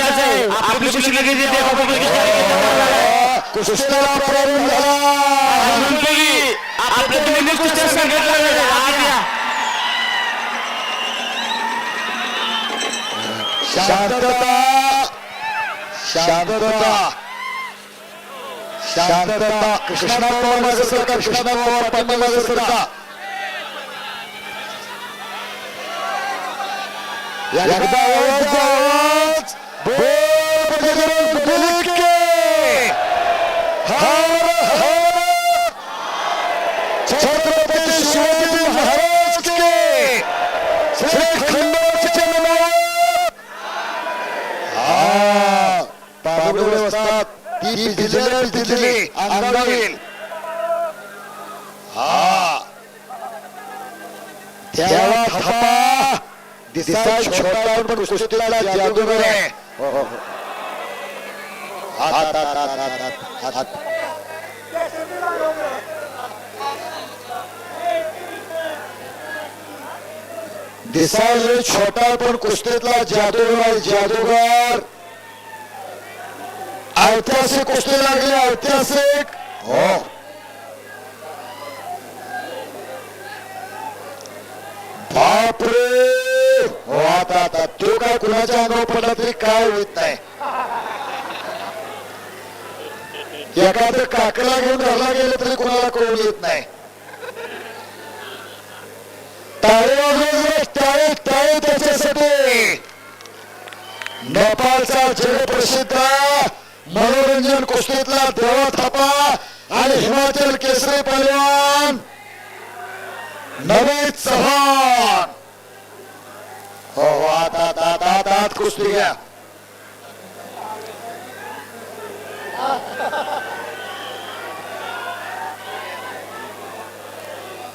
असेल आपली कुस्ती किती देते आपण किती करायचं? कुस्तीला प्रारंभ झाला म्हणून की आपल्या तुम्ही कुस्त्या सांगितलं नाही. आज या. शांतता शांतता शांतता कृष्णा पवार माझं सरकार कृष्णा पवार पाटील माझं सरकार. एकदा आवाज बोल बजरंग बली हर हर छत्रपती शिवाजी महाराज के श्री खंडोबाच्या नावावर हा पाबुडे असतात ती भिजले भिजले अंगावील हा. त्याला थपा. दिसाय छोटा पण कुस्तीला जादूगर आहे. हो, हो, हो. हात हात हात हात हात दिसायला छोटा पण कुस्तीतला जादूगर आहे जादूगर. ऐतिहासिक कुस्ती लागली ऐतिहासिक. हो. बापरे. हो आता आता तो काय कुणाच्या अंगावर पडला तरी काय होत नाही. एखादं काकडा घेऊन घरला गेलं तरी कुणाला कळून येत नाही. टाळे वाजवले टाळे टाळे त्याच्यासाठी. नेपाळचा जगप्रसिद्ध मनोरंजन कुस्तीतला देवा थापा आणि हिमाचल केसरी पहलवान नवीन चव्हाण. हो, हो आता आता आता आत कुस्ती घ्या.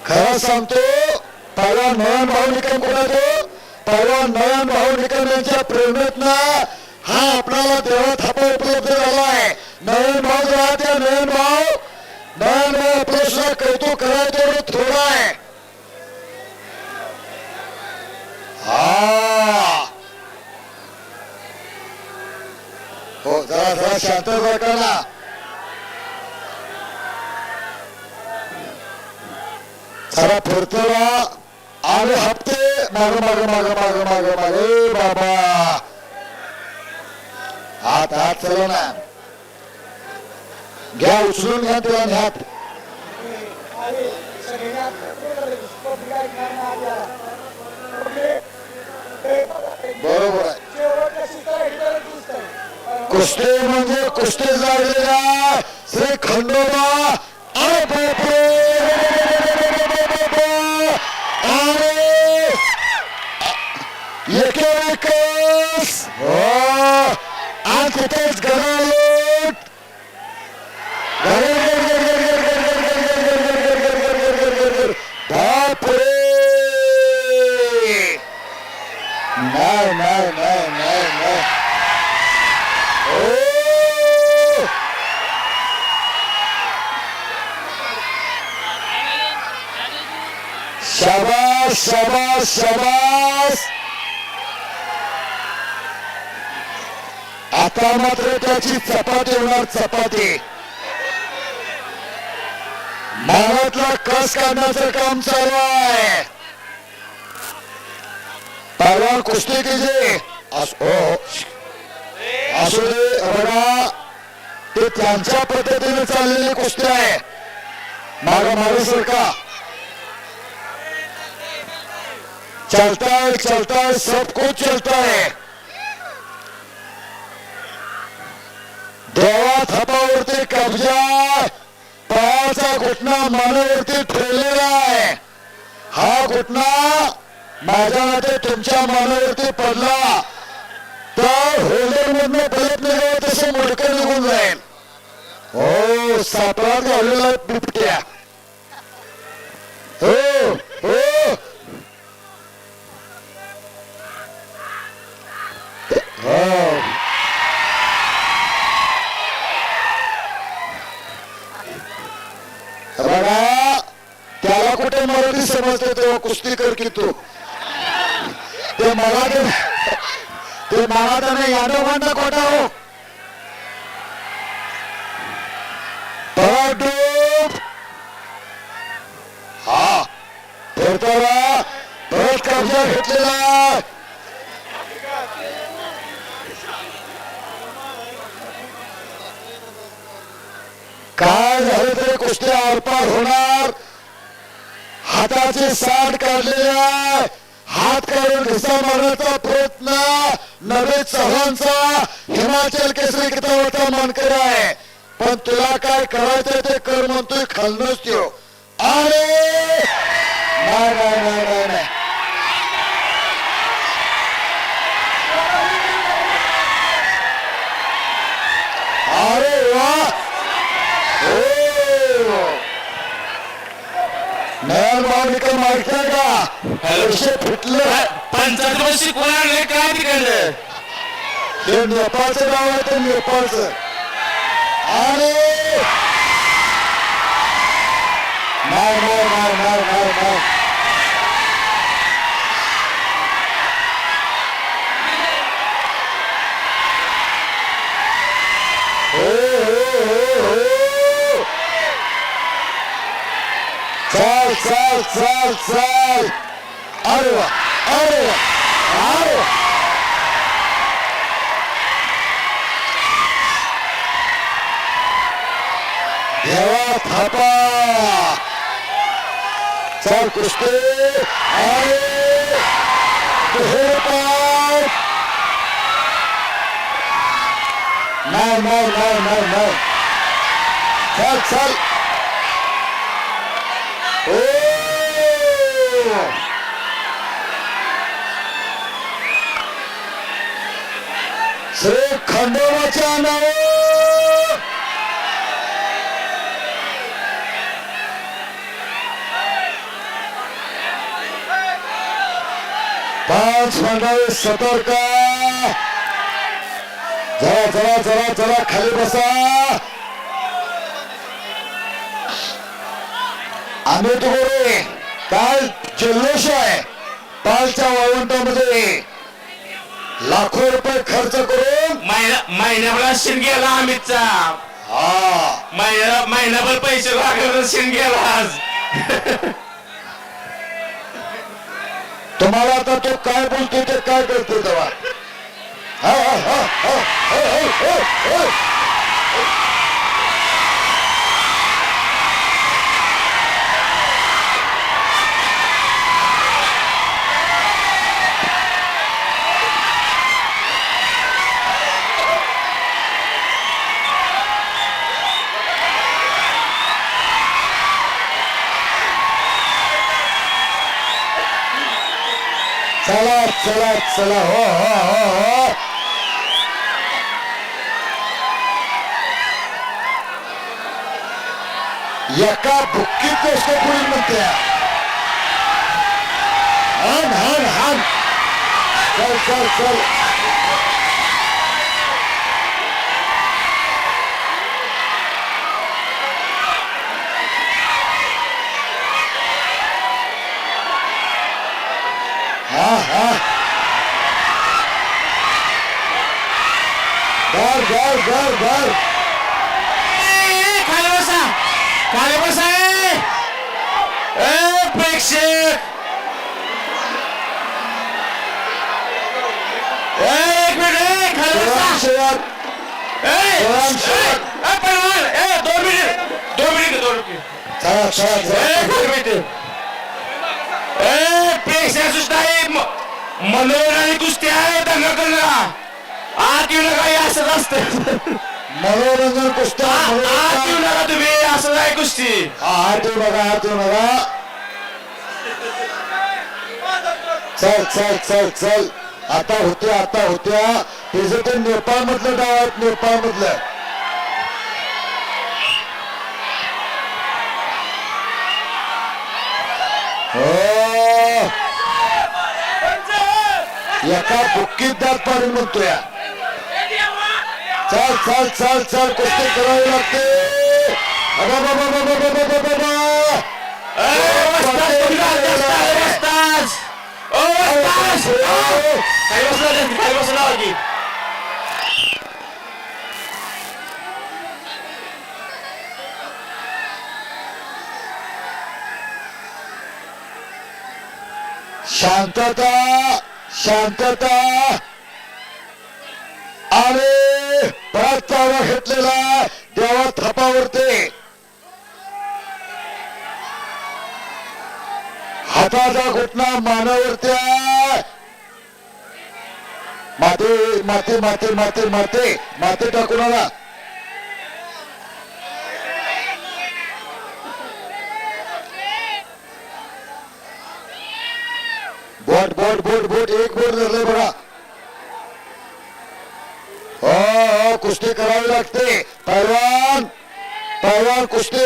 खरं सांगतो पहिला नयन भाऊ निकम कोणाचो पहिला नयन भाऊ निकम यांच्या प्रेरणेतनं हा आपल्याला देवा थापा उपलब्ध झाला आहे नवीन भाऊ जरा त्या नवीन भाऊ नवीन भाऊ आपलं कौतुक करायचं एवढं थोडं आहे. हो. जरा जरा शांत करा ना जरा फिरतोला आले हप्ते माग माग माग माग माग मागे. बाबा. हात हात चला ना घ्या उचलून घ्या तुला हात. बरोबर आहे. म्हणजे कुस्ते जाडलेला श्री खंडोबा. अरे बापरे. अरे आज तिथेच गणालोट बापरे. नाही नाही नाही नाही नाही. ओ. शाबास शाबास. आता मात्र त्याची चपाती होणार चपाती. मनातला कस काढण्याचं काम चालू आहे? परवा कुस्ती केली. असू दे बघा ते त्यांच्या पद्धतीने चाललेली कुस्ती आहे. माग मागे सरका चलता है चलता है सब कुछ चलता है देवा थापावरती कब्जा पायाचा घुटना मानेवरती ठेवलेला आहे. हा घुटना माझ्या मते तुमच्या मानेवरती पडला. तर मधनं परत निघावं तसं मोडकं निघून जाईल. हो सापळा घाललेला बिबट्या. ते मराठी समजते तेव्हा कुस्ती कर की तू? ते मराठी ते ते यादवांना कोटा हो. हा. फिरताना परत कब्जा घेतलेला काय झालं तरी कुस्त्या आरपार होणार? हाताचे साठ काढलेले आहे. हात काढून घिसा मारण्याचा प्रयत्न. नवे चव्हाणचा हिमाचल केसरी किताबाचा मानकर आहे. पण तुला काय करायचं ते कर म्हणतोय खालनच त्यो. अरे नाही नाही नाही नाही नाही अरे वा हो भावनिका माहिती का? पैसे फिटलं. पंचायत वर्षी कोण आणले काय तिकडलं हे नेपाळचं नाव आहे ते नेपाळचं. आणि नाही नाही नाही नाही नाही. चल चल चल. चल अरे वा अरे वा अरे देवा थापा. चल कुस्ती. अरे. पाय नाही नाही नाही नाही नाही. चल चल. श्री खंडोबाच्या नाव. पाच मंडळी सतर्क. जरा जरा जरा जरा खाली बसा. आम्ही गोरे जल्लोष आहे कालच्या वाळवंटामध्ये लाखो रुपये खर्च करून महिना महिन्याभर शिन गेला अमितचा. हा. महिना महिनाभर पैसे लागले शिन गेला आज. तुम्हाला आता तो काय बोलतो ते काय करतो तेव्हा? चला चला हो हो हो हो. एका बुक्कीत गोष्ट पुढील म्हणते. हान हान हान. चल चल चल. बर बर ए, खाली बसा. खाली बसा ए. प्रेक्षक. ए, एक मिनिट खाली बसा. ए, राम ए, दोन मिनिट दोन मिनिट दोन मिनिट. ए, प्रेक्षक सुद्धा मनोरंजन कुस्ती आहे दंगा करणारा. आत येऊ नका हे असंच असतं मनोरंजन कुस्त्या आ- आत येऊ मनोरंजन. नका तुम्ही असं आहे कुस्ती. हात येऊ नका येऊ नका चल चल चल चल. आता होत्या आता होत्या. त्याचं ते नेपाळ मधलं डाव आहेत नेपाळ मधलं हो एका बुक्कीत दात पाडून म्हणतोय. चल चल चल चल कुस्ती करावी लागते. शांतता शांतता. आणि परत चावा घेतलेला देवा थापावरते. हाताचा घुटना मानावरत्या माते माते माते माते माते. माते टाकून आला बोट बोट बोट बोट. एक बोट धरले बघा. कुस्ती करावी लागते. पैलवान पैलवान कुस्ती.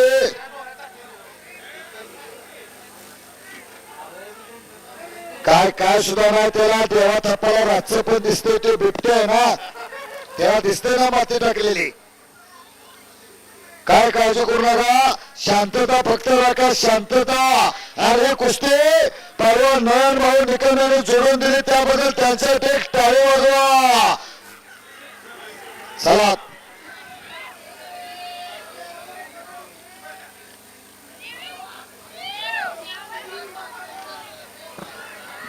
काय काय सुद्धा नाही त्याला देवा थप्पाला रातचं पण दिसते ते बिबटे आहे ना. त्याला दिसते ना माती टाकलेली. काय काळजी करू नका. शांतता फक्त राखा शांतता. अरे कुस्ती परवा नयन भाऊ निकमाने जोडून दिली त्याबद्दल त्यांच्यासाठी एक टाळी वाजवा. चला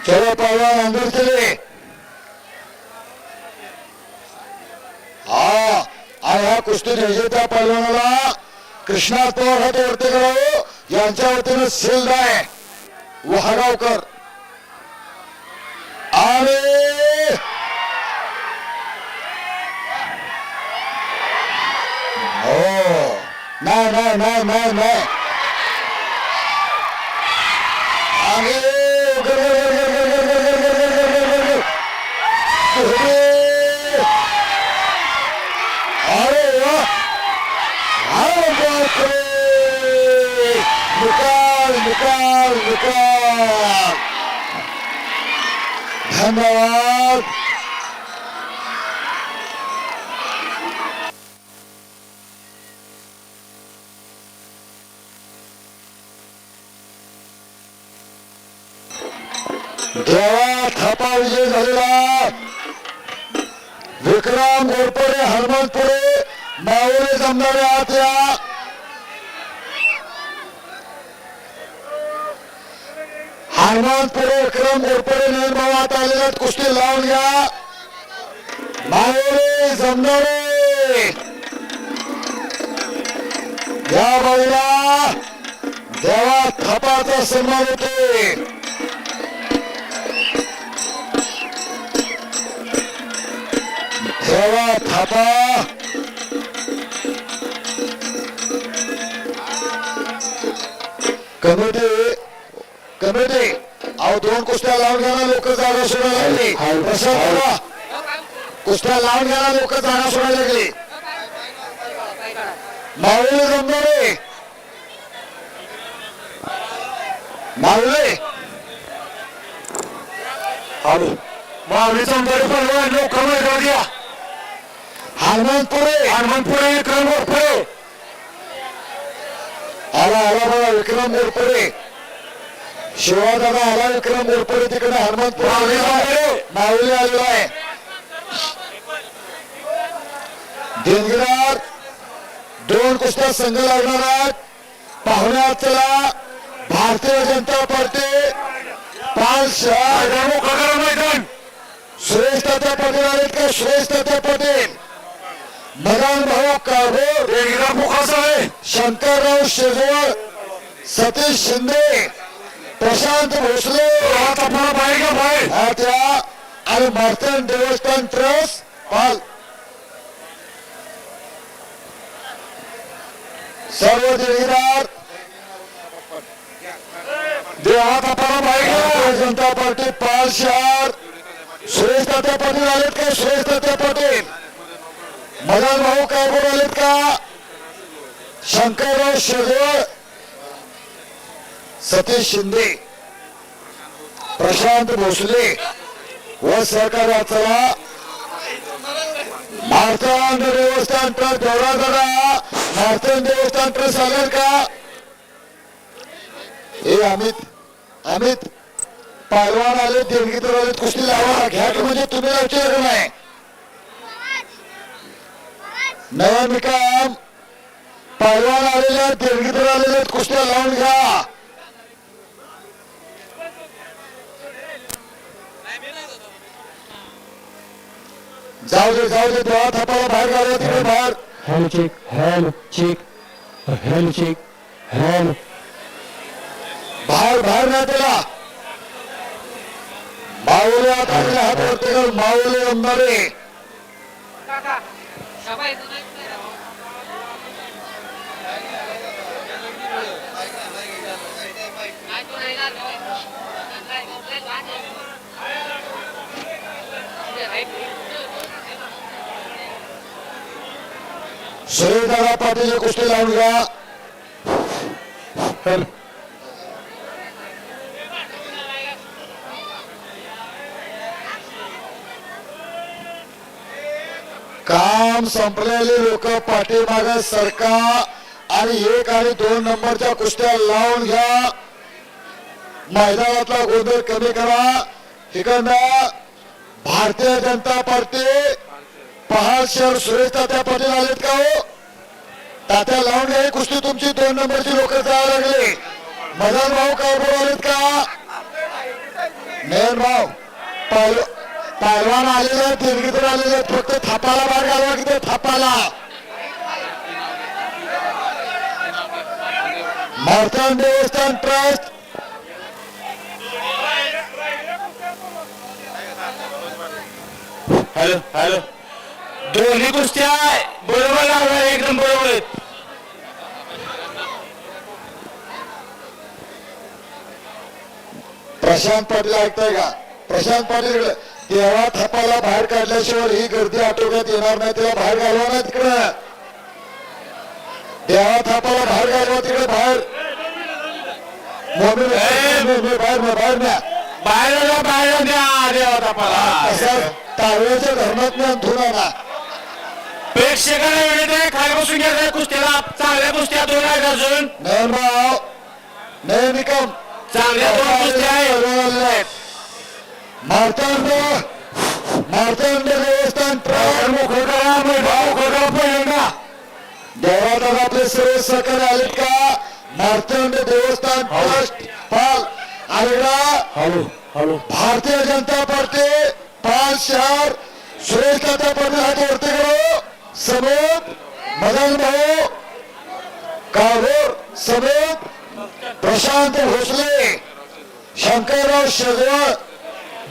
चलो पहलवान अंदर चले हा आणि ह्या कुस्ती विजेत्या पहलवानाला कृष्णा पवार हात वरती करावं यांच्या वतीनं सेल आहे वहागावकर. आणि ধন্যবাদ थापा विजय झालेला विक्रम गोरपडे हनुमंतपुरे मावळे जमणारे आहात या. हनुमंतपुरे विक्रम गोरपडे निर्मावात आलेल्या कुस्ती लावून घ्या. मावळे जमणारे. या बाईला देवा थापाचा सन्मान होते देवा थापा कमिटी कमिटी. अहो दोन कुस्त्या लावून घ्या ना लोक जागा सोडायला लागली. बाबा, कुस्त्या लावून घ्या ना लोक जागा सोडायला लागली. माऊली जमणारे माऊली. माऊली जमदारी पहलवान लोक मैदान द्या हनुमंतपुरे हनुमंतपुरे विक्रम गोरपुरे आला आला बघा विक्रम मोरपडे शिवादादा आला विक्रम मोरपडे तिकडे हनुमंतपुरे जमदारे माऊली आलेला आहे देणगीदार दोन कुस्त्या संघ लागणार आहेत पाहुण्यात चला भारतीय जनता पार्टी पाच मोकळं करा मैदान सुरेश तात्या पाटील आहेत का सुरेश तात्या पाटील मदानभाऊ आहे. शंकरराव शेजवळ सतीश शिंदे प्रशांत भोसले. त्या आणि भारतीय देवस्थान ट्रस्ट पाल. सर्व देवीदार. जनता पार्टी पाल शहर. सुरेश दत्ते पाटील आहेत का? सुरेश दत्ते पाटील मदन भाऊ काय आलेत का? शंकरराव शेजवळ सतीश शिंदे प्रशांत भोसले व सहकार्याचा मार्तंड देवस्थान ट्रस्ट करा. मार्तंड देवस्थान ट्रस्ट आले का? हे अमित अमित पालवान आले देणगीतर आले कुस्ती लावा. घ्या म्हणजे तुम्ही लावचे नाही. नवा निकाम पहलवान आलेले देणगीतर आलेले आहेत, कुस्त्या लावून घ्या. जाऊ दे जाऊ दे देवा थापाला बाहेर घालवा तिकडे बाहेर. Hello check hello check hello check hello. बाहेर बाहेर नाही त्याला. माऊले आता हात वरती माऊले अंधारे. सुरेशदादा पाटील कुस्ती लावून घ्या. काम संपलेले लोक पाठीमाग सरका आणि एक आणि दोन नंबरच्या कुस्त्या लावून घ्या. मैदानातला गोंधळ कमी करा. इकडनं भारतीय जनता पार्टी. पहाड शहर सुरेश तात्या पाटील आलेत का हो? तात्या लावून घ्या कुस्ती तुमची. दोन नंबरची लोक जायला लागले. मदन भाऊ काय आलेत का? नयन भाऊ पैलवान आलेले आहेत दिलगीतर आलेले आहेत. फक्त थापाला बाहेर घालवा की ते थापाला. मार्तंड देवस्थान ट्रस्ट हॅलो हॅलो. दोन्ही कुस्त्या बरोबर लागल्या एकदम बरोबर आहेत. प्रशांत पाटील ऐकताय का? प्रशांत पाटील देवा थापाला बाहेर काढल्याशिवाय ही गर्दी आटोक्यात येणार नाही त्याला बाहेर घालवा ना तिकडं. देवा थापाला बाहेर घालवा तिकडे बाहेर. मोमीन- बाहेर न्या, बाहेर न्या. बाहेर बाहेर द्या देवा तापाला धर्मात नाही धुना ना प्रेक्षकांना वेळ आहे खाली बसून घ्यायचं कुस्त्याला. चांगल्या कुस्त्या दोन आहेत अजून. नयनराव नयन निकम. चांगल्या दोन कुस्त्या आहेत. मार्तंड मार्तंड देवस्थान. ट्रस्ट मोकळं करा मैदान मोकळं करा पहिल्यांदा. देवादास आपले सर्व सहकारी आलेत का? मार्तंड देवस्थान ट्रस्ट पाल आलेला hello hello Bharatiya Janata party. पाल शहर सुरेश तात्या पाटील हात वरती करो. समेत मदन भाऊ. काळभोर समेत. प्रशांत भोसले. शंकरराव शेजवळ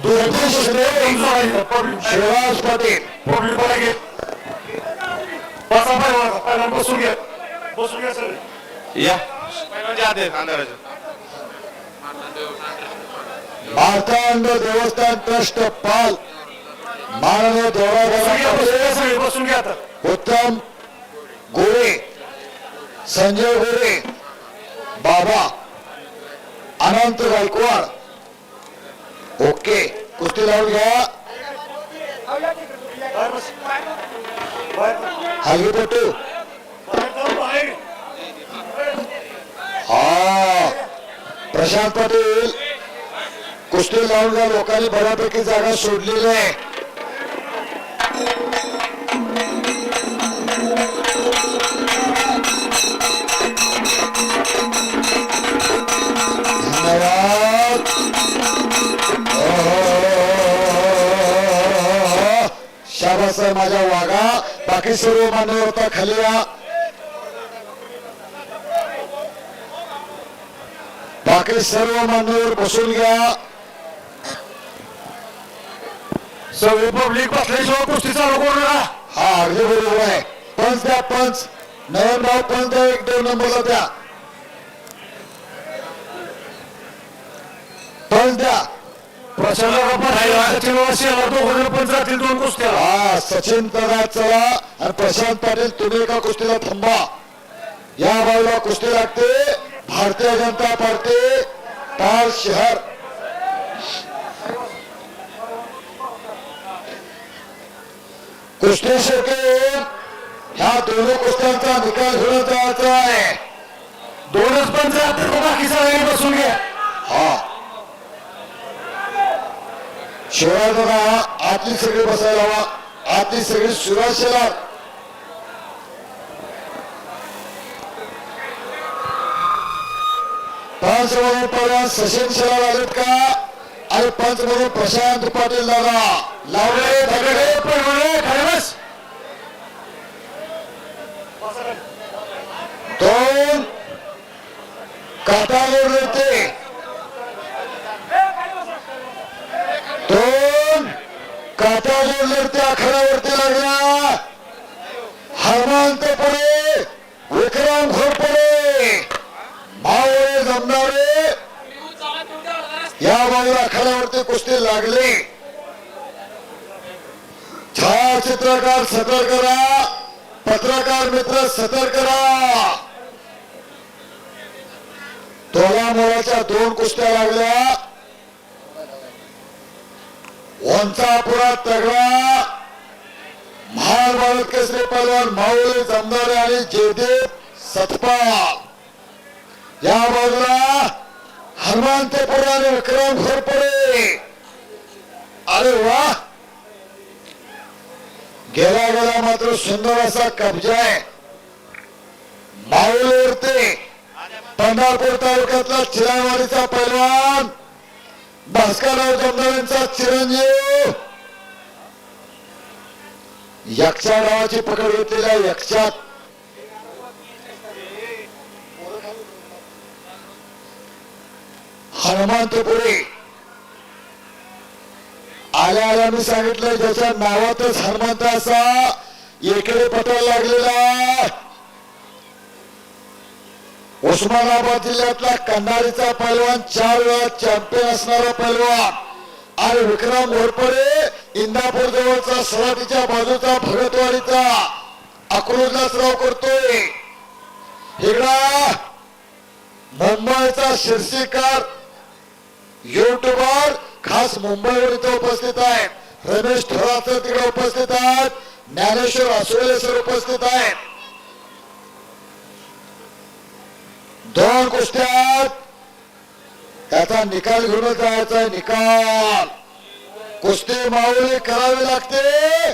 दुर्गी शिंदे शिवराज पाटील. बसून घ्या बसून घ्या सर या मार्तांड देवस्थान ट्रस्ट पाल. माननीय आता. उत्तम गोरे संजय गोरे बाबा अनंत गायकवाड. ओके कुस्ती लावून घ्या. बाहेर हा प्रशांत पाटील. कुस्ती लावून घ्या लोकांनी बऱ्यापैकी जागा सोडलेली आहे. धन्यवाद. माझ्या वागा बाकी सर्व मान्यवर होता खाली या. बाकी सर्व मान्यवर बसून घ्या. सगळे पब्लिक बसल्याशिवाय कुस्ती चालू करू नका हा अगदी बरोबर आहे पंच द्या पंच नयनराव पंच द्या एक दोन नंबरला द्या पंच द्या जातील दोन कुस्त्या हा सचिन दादा चला आणि प्रशांत पाटील तुम्ही एका कुस्तीला थांबा या बाजूला कुस्ती लागते भारतीय जनता पार्टी पाल शहर कुस्ती शोकेन ह्या दोन्ही कुस्त्यांचा निकाल घेऊन जायचा आहे. दोनच पण जातील बाकी सगळे बसून घ्या. हा. शिवाय बघा आतली सगळी बसायला हवा. आतली सगळी सुरक्षेला पंच म्हणून पहिला सचिन शेलार आलेत का? आणि पंच म्हणून प्रशांत पाटील दादा. लावले. दगडे दोन काटावर नृत्य दोन काटावर नृत्य आखाड्यावरती लागला हनुमंतपुरे विक्रम घोरपडे मावळे जमणारे. या बाजूला आखाड्यावरती कुस्ती लागली. चित्रकार सतर्क करा पत्रकार मित्र सतर्क करा तोला दोन कुस्त्या लागल्या. वंचापुरा तगडा. महाभारत केसरी पहलवान माऊली जमदारे आणि जयदेव सतपाल या बाजूला हनुमान ते आणि विक्रम घोरपडे अरे वा! गेला गेला मात्र सुंदर असा कब्जा आहे. माऊलीवरती पंढरपूर तालुक्यातला चिरावाडीचा पैलवान भास्करराव जमदारांचा चिरंजीव. यक्षा नावाची पकड घेतलेल्या यक्षात हनुमंतपुरी आल्या आल्या मी सांगितलं ज्याच्या नावातच हनुमंत असा इकडे पटायला लागलेला उस्मानाबाद जिल्ह्यातला कंधारीचा पैलवान चार वेळा चॅम्पियन असणारा पैलवान आणि विक्रम घोरपडे इंदापूर जवळचा सराटीच्या बाजूचा भगतवाडीचा अकलूजला सराव करतोय. हिगडा मुंबईचा शीर्षिकार युट्यूबर खास मुंबईवर इथं उपस्थित आहेत रमेश थोरात तिकडे उपस्थित आहेत. ज्ञानेश्वर आसुळे सर उपस्थित आहेत. दोन कुस्त्यात त्याचा निकाल घेऊन जायचा निकाल. कुस्ती माऊली करावी लागते.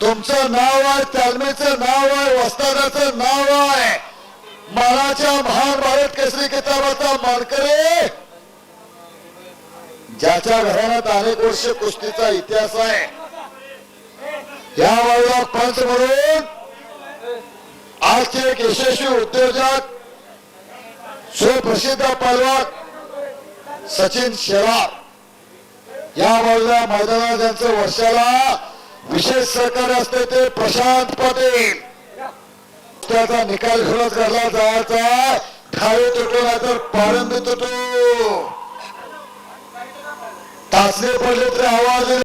तुमचं नाव आहे तालमीचं नाव आहे वस्तादाचं नाव आहे. मानाच्या महान भारत केसरी किताबाचा मानकरी ज्याच्या घराण्यात अनेक वर्ष कुस्तीचा इतिहास आहे या बाजूला पंच म्हणून आजचे एक यशस्वी उद्योजक सुप्रसिद्ध पालवक सचिन शेलार. या बाजूला मैदानात ज्यांचं वर्षाला विशेष सहकार्य असते ते प्रशांत पाटील. त्याचा निकाल घेऊनच घडला जायचा. खाली तुटू नाही तर पारंबी तुटू. टाचले पडले तरी आवाज